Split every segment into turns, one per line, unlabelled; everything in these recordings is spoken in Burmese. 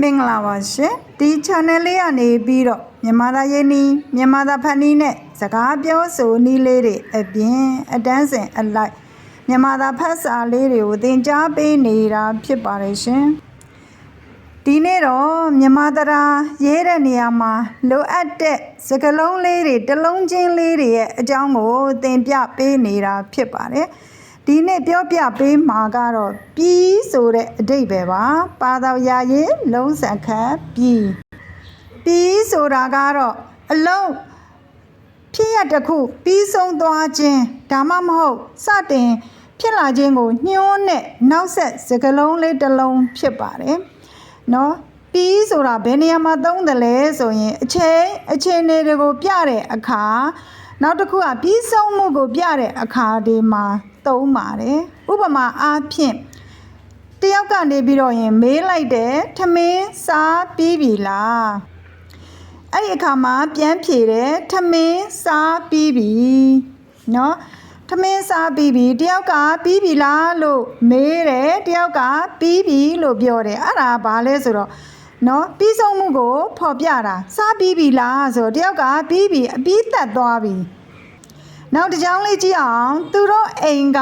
မင်္ဂလာပါရှင်ဒီ channel လေးကနေပြီးတော့မြန်မာသားရေးနီးမြန်မာသားဖန်နီးနဲ့စကားပြောဆိုနည်းလေးတွေအပြင်အတန်းစင်အလိုက်မြန်မာသားဖတ်စာလေးတွေကိုသင်ကြားပေးနေတာဖြစ်ပါတယ်ရှင်ဒီနေ့တော့မြန်မာသားရေးတဲ့နေရာမှာလိုအပ်တဲ့စကားလုံးလေးတွေတစ်လုံးချင်းလေးတွေရဲ့အကြောင်းကိုသင်ပြပေးနေတာဖြစ်ပါတယ် ဒီနေ့ပြောပြပေးမှာကတော့ပြီးဆိုတဲ့အဓိပ္ပာယ်ပါပါတော်ရာရင်လုံးစံခတ်ပြီးပြီးဆိုတာကတော့အလုံးဖြစ်ရတစ်ခုပြီးဆုံးသွားခြင်းဒါမှမဟုတ်စတင်ဖြစ်လာခြင်းကိုညှိုးနဲ့နောက်ဆက်စကလုံးလေးတစ်လုံးဖြစ်ပါတယ်နော်ပြီးဆိုတာဘယ်နေရာမှာသုံးတယ်လဲဆိုရင်အချိန်အချိန်တွေကို ပြတဲ့အခါနောက်တစ်ခုကပြီးဆုံးမှုကိုပြတဲ့အခါဒီမှာ သုံးပါတယ်ဥပမာအားဖြင့်တယောက်ကနေပြီးတော့ရင်မေးလိုက်တယ်ထမင်းစားပြီးပြီလား အဲ့ဒီအခါမှာပြန်ဖြေတယ်ထမင်းစားပြီးပြီเนาะထမင်းစားပြီးပြီတယောက်ကပြီးပြီလားလို့မေးတယ်တယောက်ကပြီးပြီလို့ပြောတယ်အဲ့ဒါဘာလဲဆိုတော့เนาะပြီးဆုံးမှုကိုဖော်ပြတာစားပြီးပြီလားဆိုတော့တယောက်ကပြီးပြီအပြီးသက်သွားပြီ နောက်တစ်ကြောင်းလေးကြည့်အောင်သူတို့အိမ်က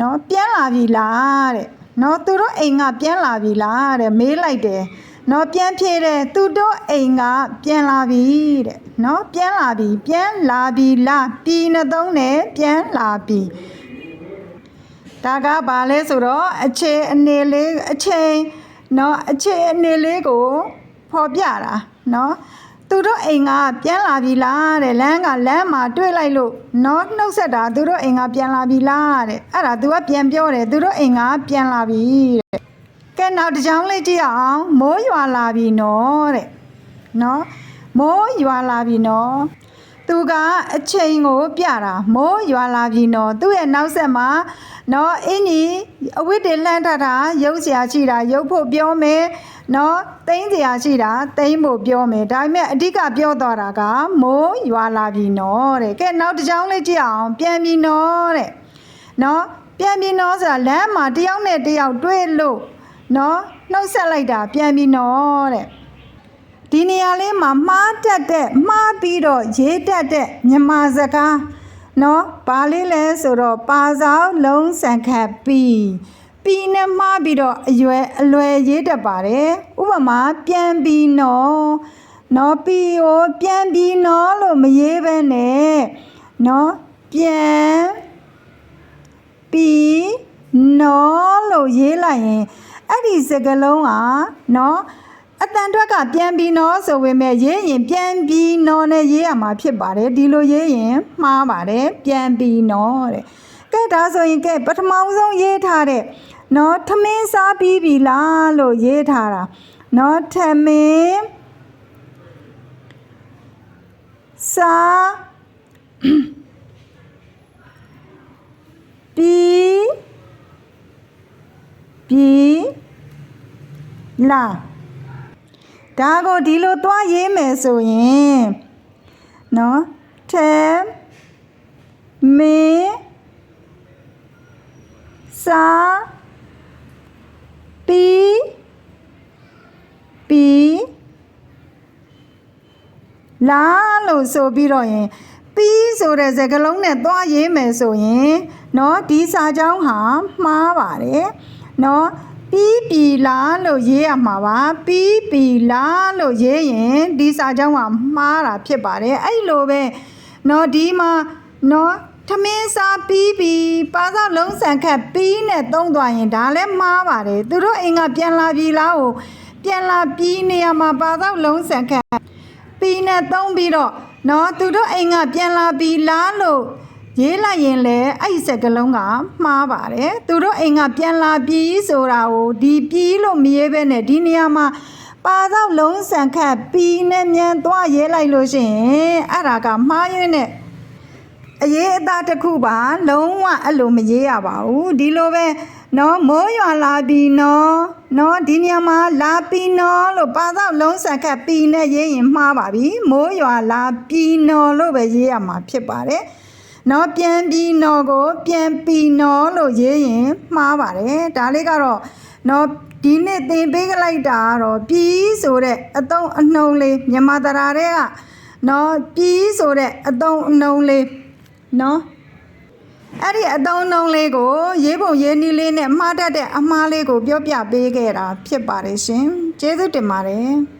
နော်ပြန်လာပြီလားတဲ့နော်သူတို့အိမ်ကပြန်လာပြီလားတဲ့မေးလိုက်တယ်နော်ပြန်ဖြေတယ်သူတို့အိမ်ကပြန်လာပြီတဲ့နော်ပြန်လာပြီပြန်လာပြီလားပြည်နှသုံးနဲ့ပြန်လာပြီဒါကဘာလဲဆိုတော့အခြေအနေလေးအချိန်နော်အခြေအနေလေးကိုဖော်ပြတာနော် သူတို့အိမ်ကပြန်လာပြီလားတဲ့လမ်းကလမ်းမှာတွေ့လိုက်လို့နော်နှုတ်ဆက်တာသူတို့အိမ်ကပြန်လာပြီလားတဲ့အဲ့ဒါ तू ကပြန်ပြောတယ်သူတို့အိမ်ကပြန်လာပြီတဲ့ကဲနောက်တစ်ကြောင်းလေးကြည့်အောင်မိုးရွာလာပြီနော်တဲ့နော်မိုးရွာလာပြီနော် သူကအချိန်ကိုပြတာမိုးရွာလာပြီနော်သူ့ရဲ့နောက်ဆက်မှာနော်အင်းကြီးအဝတ်တွေလှမ်းထတာရုပ်ဆရာရှိတာရုပ်ဖို့ပြောမယ်နော်တိမ့်ဆရာရှိတာတိမ့်ဖို့ပြောမယ်ဒါပေမဲ့အဓိကပြောတော်တာကမိုးရွာလာပြီနော်တဲ့ကဲနောက်တစ်ကြောင်းလေးကြည့်အောင်ပြန်ပြီနော်တဲ့နော်ပြန်ပြီနော်ဆိုတာလမ်းမှာတယောက်နဲ့တယောက်တွေ့လို့နော်နှုတ်ဆက်လိုက်တာပြန်ပြီနော်တဲ့ ဒီနေရာလေးမှာမှားတတ်တဲ့မှားပြီးတော့ရေးတတ်တဲ့မြန်မာစကားနော်ဘာလေးလဲဆိုတော့ပါဆောင်လုံးဆန်ခတ်ပြီးပြီးနဲ့မှားပြီးတော့အရွယ်အလွယ်ရေးတတ်ပါတယ်ဥပမာပြန်ပြီးနော်နော်ပြီးရောပြန်ပြီးနော်လို့မရေးဘဲနဲ့နော်ပြန်ပြီးနော်လို့ရေးလိုက်ရင်အဲ့ဒီစကားလုံးကနော် အတန်အတွက်ကပြန်ပြီးနော်ဆိုပေမဲ့ရေးရင်ပြန်ပြီးနော်နဲ့ရေးရမှာဖြစ်ပါတယ်ဒီလိုရေးရင်မှားပါတယ်ပြန်ပြီးနော်တဲ့ကဲဒါဆိုရင်ကဲပထမဆုံးရေးထားတဲ့နော်ထမင်းစားပြီးပြီလားလို့ရေးထားတာနော်ထမင်းစားပြီးပြီးလား ဒါကိုဒီလိုသွားရေးမယ်ဆိုရင်နော်ထဲမင်းစာပီပီလာလို့ဆိုပြီးတော့ရင်ပီဆိုတဲ့စကားလုံးနဲ့သွားရေးမယ်ဆိုရင်เนาะဒီစာကြောင်းဟာမှားပါတယ်เนาะ ပြီးပြီလားလို့ရေးရမှာပါပြီးပြီလားလို့ရေးရင်ဒီစာကြောင်းကမှားတာဖြစ်ပါတယ်အဲ့လိုပဲเนาะဒီမှာเนาะထမင်းစားပြီးပြီပါစောက်လုံးဆန်ခတ်ပြီးနဲ့သုံးသွားရင်ဒါလည်းမှားပါတယ်သူတို့အိမ်ကပြန်လာပြီလားကိုပြန်လာပြီးနေရာမှာပါစောက်လုံးဆန်ခတ် ပီနဲ့သုံးပြီးတော့နော်သူတို့အိမ်ကပြန်လာပြီလားလို့ ရေးလိုက်ရင်လည်းအဲ့ဒီစက်ကလုံးကမှားပါတယ်သူတို့အိမ်ကပြန်လာပြီဆိုတာကိုဒီပြီလို့မရေးဘဲနဲ့ဒီနေရာမှာပါတော့လုံးဆန်ခတ်ပီနဲ့မြန်သွားရေးလိုက်လို့ရှိရင်အဲ့ဒါကမှားရင်းနဲ့အရေးအသားတစ်ခုပါ လုံးဝအဲ့လိုမရေးရပါဘူးဒီလိုပဲနော်မိုးရွာလာပြီနော်နော်ဒီနေရာမှာလာပြီနော်လို့ပါတော့လုံးဆန်ခတ်ပြီနဲ့ရေးရင်မှားပါပြီမိုးရွာလာပြီနော်လို့ပဲရေးရမှာဖြစ်ပါတယ် နော်ပြန်ပြီးနော်ကို ပြန်ပြီးနော်လို့ရေးရင်မှားပါတယ်ဒါလေးကတော့နော်ဒီနေ့သင်ပေးကြလိုက်တာကတော့ပြီးဆိုတဲ့အတုံးအနှုံလေးမြန်မာတရားတွေကနော်ပြီးဆိုတဲ့အတုံးအနှုံလေးနော်အဲ့ဒီအတုံးနှုံးလေးကို ရေးပုံရေးနည်းလေးနဲ့မှားတတ်တဲ့အမှားလေးကို ပြောပြပေးခဲ့တာဖြစ်ပါတယ်ရှင်ကျေးဇူးတင်ပါတယ်